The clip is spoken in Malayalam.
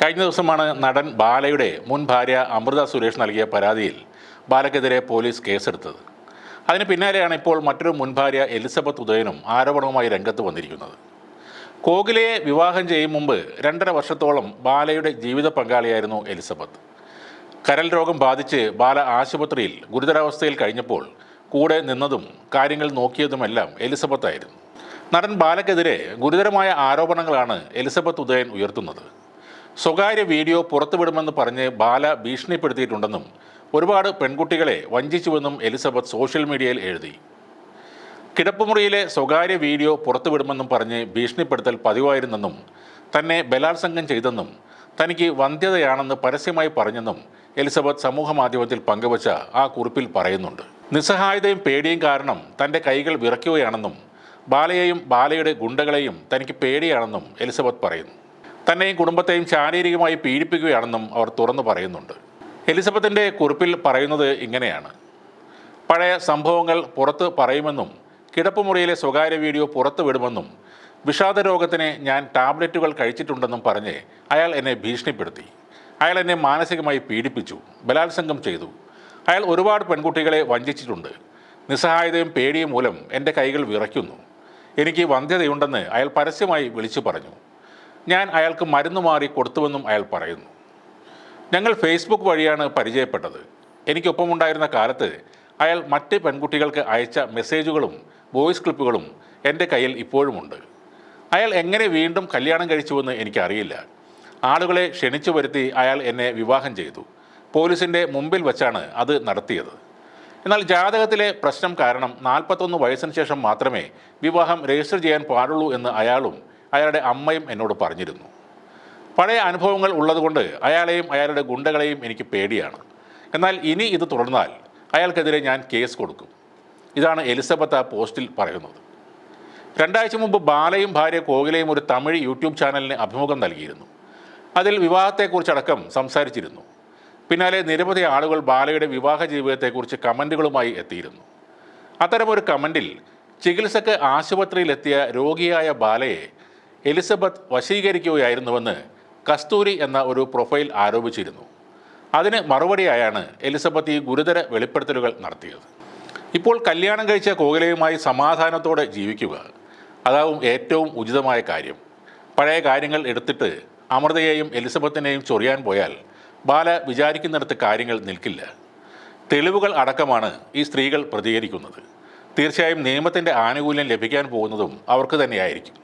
കഴിഞ്ഞ ദിവസമാണ് നടൻ ബാലയുടെ മുൻ ഭാര്യ അമൃത സുരേഷ് നൽകിയ പരാതിയിൽ ബാലയ്ക്കെതിരെ പോലീസ് കേസെടുത്തത്. അതിന് പിന്നാലെയാണ് ഇപ്പോൾ മറ്റൊരു മുൻ ഭാര്യ എലിസബത്ത് ഉദയനും ആരോപണവുമായി രംഗത്ത് വന്നിരിക്കുന്നത്. കോകിലയെ വിവാഹം ചെയ്യും മുമ്പ് രണ്ടര വർഷത്തോളം ബാലയുടെ ജീവിത പങ്കാളിയായിരുന്നു എലിസബത്ത്. കരൽ രോഗം ബാധിച്ച് ബാല ആശുപത്രിയിൽ ഗുരുതരാവസ്ഥയിൽ കഴിഞ്ഞപ്പോൾ കൂടെ നിന്നതും കാര്യങ്ങൾ നോക്കിയതുമെല്ലാം എലിസബത്ത് ആയിരുന്നു നടൻ ബാലയ്ക്കെതിരെ ഗുരുതരമായ ആരോപണങ്ങളാണ് എലിസബത്ത് ഉദയൻ ഉയർത്തുന്നത്. സ്വകാര്യ വീഡിയോ പുറത്തുവിടുമെന്ന് പറഞ്ഞ് ബാല ഭീഷണിപ്പെടുത്തിയിട്ടുണ്ടെന്നും ഒരുപാട് പെൺകുട്ടികളെ വഞ്ചിച്ചുവെന്നും എലിസബത്ത് സോഷ്യൽ മീഡിയയിൽ എഴുതി. കിടപ്പുമുറിയിലെ സ്വകാര്യ വീഡിയോ പുറത്തുവിടുമെന്നും പറഞ്ഞ് ഭീഷണിപ്പെടുത്തൽ പതിവായിരുന്നെന്നും തന്നെ ബലാത്സംഗം ചെയ്തെന്നും തനിക്ക് വന്ധ്യതയാണെന്ന് പരസ്യമായി പറഞ്ഞെന്നും എലിസബത്ത് സമൂഹമാധ്യമത്തിൽ പങ്കുവച്ച ആ കുറിപ്പിൽ പറയുന്നുണ്ട്. നിസ്സഹായതയും പേടിയും കാരണം തന്റെ കൈകൾ വിറയ്ക്കുകയാണെന്നും ബാലയെയും ബാലയുടെ ഗുണ്ടകളെയും തനിക്ക് പേടിയാണെന്നും എലിസബത്ത് പറയുന്നു. തന്നെയും കുടുംബത്തെയും ശാരീരികമായി പീഡിപ്പിക്കുകയാണെന്നും അവർ തുറന്നു പറയുന്നുണ്ട്. എലിസബത്തിന്റെ കുറിപ്പിൽ പറയുന്നത് ഇങ്ങനെയാണ്. പഴയ സംഭവങ്ങൾ പുറത്ത് പറയുമെന്നും കിടപ്പുമുറിയിലെ സ്വകാര്യ വീഡിയോ പുറത്തു വിടുമെന്നും വിഷാദ രോഗത്തിന് ഞാൻ ടാബ്ലറ്റുകൾ കഴിച്ചിട്ടുണ്ടെന്നും പറഞ്ഞ് അയാൾ എന്നെ ഭീഷണിപ്പെടുത്തി. അയാൾ എന്നെ മാനസികമായി പീഡിപ്പിച്ചു ബലാത്സംഗം ചെയ്തു. അയാൾ ഒരുപാട് പെൺകുട്ടികളെ വഞ്ചിച്ചിട്ടുണ്ട്. നിസ്സഹായതയും പേടിയും മൂലം എന്റെ കൈകൾ വിറയ്ക്കുന്നു. എനിക്ക് വന്ധ്യതയുണ്ടെന്ന് അയാൾ പരസ്യമായി വിളിച്ചു പറഞ്ഞു. ഞാൻ അയാൾക്ക് മരുന്ന് മാറി കൊടുത്തുവെന്നും അയാൾ പറയുന്നു. ഞങ്ങൾ ഫേസ്ബുക്ക് വഴിയാണ് പരിചയപ്പെട്ടത്. എനിക്കൊപ്പമുണ്ടായിരുന്ന കാലത്ത് അയാൾ മറ്റ് പെൺകുട്ടികൾക്ക് അയച്ച മെസ്സേജുകളും വോയിസ് ക്ലിപ്പുകളും എന്റെ കയ്യിൽ ഇപ്പോഴുമുണ്ട്. അയാൾ എങ്ങനെ വീണ്ടും കല്യാണം കഴിച്ചുവെന്ന് എനിക്കറിയില്ല. ആളുകളെ ക്ഷണിച്ചു വരുത്തി അയാൾ എന്നെ വിവാഹം ചെയ്തു. പോലീസിന്റെ മുമ്പിൽ വച്ചാണ് അത് നടത്തിയത്. എന്നാൽ ജാതകത്തിലെ പ്രശ്നം കാരണം നാൽപ്പത്തൊന്ന് വയസ്സിന് ശേഷം മാത്രമേ വിവാഹം രജിസ്റ്റർ ചെയ്യാൻ പാടുള്ളൂ എന്ന് അയാളും അയാളുടെ അമ്മയും എന്നോട് പറഞ്ഞിരുന്നു. പഴയ അനുഭവങ്ങൾ ഉള്ളതുകൊണ്ട് അയാളെയും അയാളുടെ ഗുണ്ടകളെയും എനിക്ക് പേടിയാണ്. എന്നാൽ ഇനി ഇത് തുടർന്നാൽ അയാൾക്കെതിരെ ഞാൻ കേസ് കൊടുക്കും. ഇതാണ് എലിസബത്ത് ആ പോസ്റ്റിൽ പറയുന്നത്. രണ്ടാഴ്ച മുമ്പ് ബാലയും ഭാര്യ കോകിലയും ഒരു തമിഴ് യൂട്യൂബ് ചാനലിന് അഭിമുഖം നൽകിയിരുന്നു. അതിൽ വിവാഹത്തെക്കുറിച്ചടക്കം സംസാരിച്ചിരുന്നു. പിന്നാലെ നിരവധി ആളുകൾ ബാലയുടെ വിവാഹ ജീവിതത്തെക്കുറിച്ച് കമന്റുകളുമായി എത്തിയിരുന്നു. അത്തരമൊരു കമന്റിൽ ചികിത്സക്ക് ആശുപത്രിയിലെത്തിയ രോഗിയായ ബാലയെ എലിസബത്ത് വശീകരിക്കുകയായിരുന്നുവെന്ന് കസ്തൂരി എന്ന ഒരു പ്രൊഫൈൽ ആരോപിച്ചിരുന്നു. അതിന് മറുപടിയായാണ് എലിസബത്ത് ഈ ഗുരുതര വെളിപ്പെടുത്തലുകൾ നടത്തിയത്. ഇപ്പോൾ കല്യാണം കഴിച്ച കോകിലയുമായി സമാധാനത്തോടെ ജീവിക്കുക അതാവും ഏറ്റവും ഉചിതമായ കാര്യം. പഴയ കാര്യങ്ങൾ എടുത്തിട്ട് അമൃതയെയും എലിസബത്തിനെയും ചൊറിയാൻ പോയാൽ ബാല വിചാരിക്കുന്നിടത്ത് കാര്യങ്ങൾ നിൽക്കില്ല. തെളിവുകൾ അടക്കമാണ് ഈ സ്ത്രീകൾ പ്രതികരിക്കുന്നത്. തീർച്ചയായും നിയമത്തിന്റെ ആനുകൂല്യം ലഭിക്കാൻ പോകുന്നതും അവർക്ക് തന്നെയായിരിക്കും.